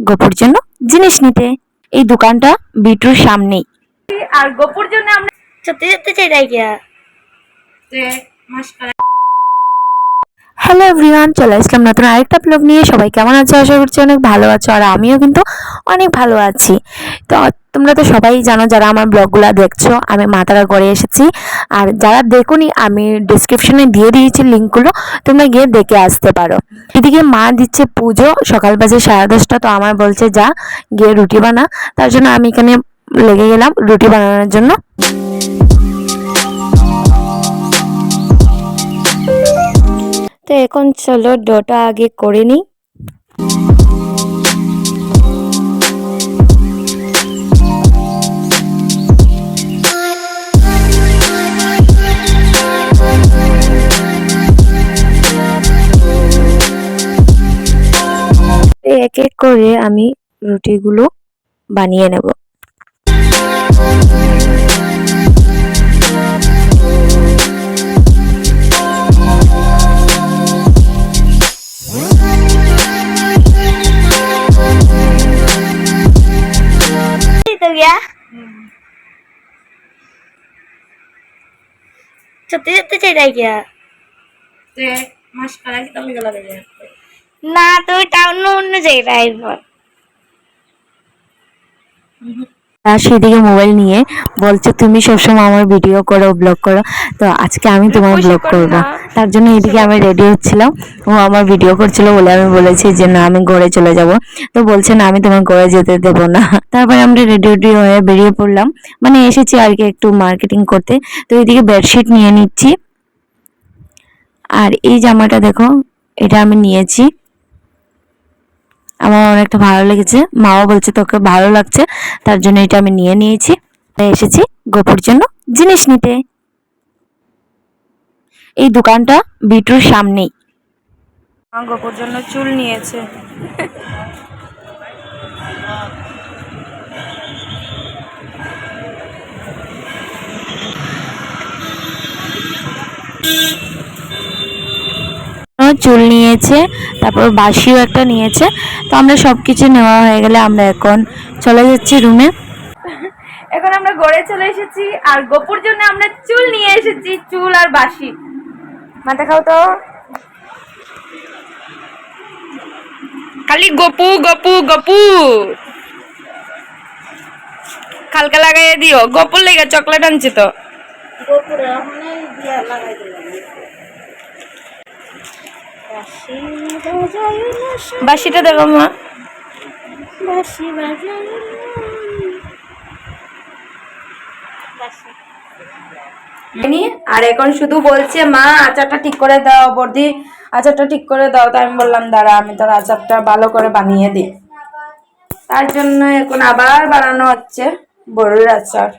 গোপুর জন্য জিনিস নিতে। এই দোকানটা বিটুর সামনেই। আর গোপুর জন্য আমরা সত্যি সত্যি সেটাই হ্যালো এভরিওয়ান চলে আসলাম নতুন আরেকটা ব্লগ নিয়ে। সবাই কেমন আছে? আশা করছি অনেক ভালো আছো আর আমিও কিন্তু অনেক ভালো আছি। তো তোমরা তো সবাই জানো যারা আমার ব্লগগুলো দেখছ, আমি মাতারা করে এসেছি। আর যারা দেখোনি, আমি ডিসক্রিপশনে দিয়ে দিয়েছি লিঙ্কগুলো তোমরা গিয়ে দেখে আসতে পারো। এদিকে মা দিচ্ছে পুজো, সকাল বাজে সাড়ে দশটা, তো আমার বলছে, যা, গিয়ে রুটি বানা। তার জন্য আমি এখানে লেগে গেলাম রুটি বানানোর জন্য। তো এখন চলো, ডোটা আগে করে নিই। এক এক করে আমি রুটিগুলো বানিয়ে নেব সত্যি সত্যি সেটাই গিয়া কি গেলা না তুই টাউন আর সেদিকে মোবাইল নিয়ে বলছে তুমি সবসময় আমার ভিডিও করো ব্লগ করো। তো আজকে আমি তোমার ব্লগ করব। তার জন্য এদিকে আমি রেডি হচ্ছিলাম। ও আমার ভিডিও করছিল বলে আমি বলেছি যে না আমি ঘরে চলে যাব। তো বলছে না আমি তোমার ঘরে যেতে দেবো না। তারপরে আমরা রেডি রেডি হয়ে বেরিয়ে পড়লাম। মানে এসেছি আর কি একটু মার্কেটিং করতে। তো এদিকে বেডশিট নিয়ে নিচ্ছি। আর এই জামাটা দেখো এটা আমি নিয়েছি। আমার অনেকটা ভালো লেগেছে। মাও বলছে তোকে ভালো লাগছে, তার জন্য এটা আমি নিয়ে নিয়েছি। এসেছি গোপুর জন্য জিনিস নিতে। এই দোকানটা বিটুর সামনেই। গোপুর জন্য চুল নিয়েছে। চুল নিয়েছে তারপর বাসিও একটা নিয়েছে। তো আমরা সব কিছু নেওয়া হয়ে গেলে আমরা এখন চলে যাচ্ছি রুমে এখন আমরা গড়ে চলে এসেছি আর গোপুর জন্য আমরা চুল নিয়ে এসেছি চুল আর বাসি মাথা খাও তো। খালি গপু গপু গপু। কালকে লাগাইয়ে দিও। গপুর লেগে চকলেট আনছি তো। বাসিটা দেখো মা। আর এখন শুধু বলছে মা আচারটা ঠিক করে দাও বর্দি। আচারটা ঠিক করে দাও। তাই আমি বললাম দাঁড়া আমি তোর আচারটা ভালো করে বানিয়ে দিই। তার জন্য এখন আবার বানানো হচ্ছে বড়ির আচার।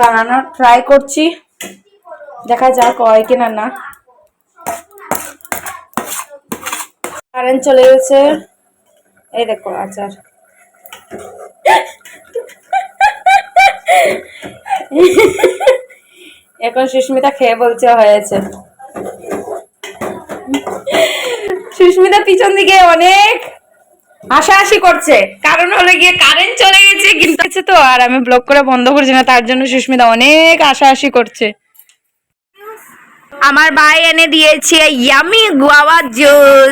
বানানোর ট্রাই করছি। দেখা যাক হয় কিনা না। কারেন্ট চলে গেছে। এই দেখো আচার। এখন সুস্মিতা খেয়ে বলছে হয়েছে। সুস্মিতা পিছন দিকে অনেক হাসাহাসি করছে। কারণ হলো গিয়ে কারেন্ট চলে গেছে, কিন্তু তো, আর আমি ব্লক করে বন্ধ করছি না, তার জন্য সুস্মিতা অনেক হাসাহাসি করছে। আমার ভাই এনে দিয়েছে ইয়ামি গুয়াবার জুস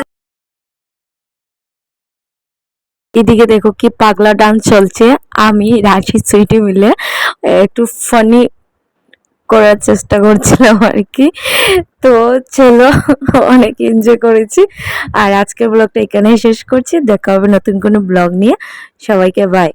এদিকে দেখো কি পাগলা ডান্স চলছে। আমি, রাশি, সুইটি মিলে একটু ফানি করার চেষ্টা করছিলাম আর কি তো চলো, অনেক এনজয় করেছি। আর আজকের ব্লগটা এখানেই শেষ করছি। দেখা হবে নতুন কোনো ব্লগ নিয়ে। সবাইকে বাই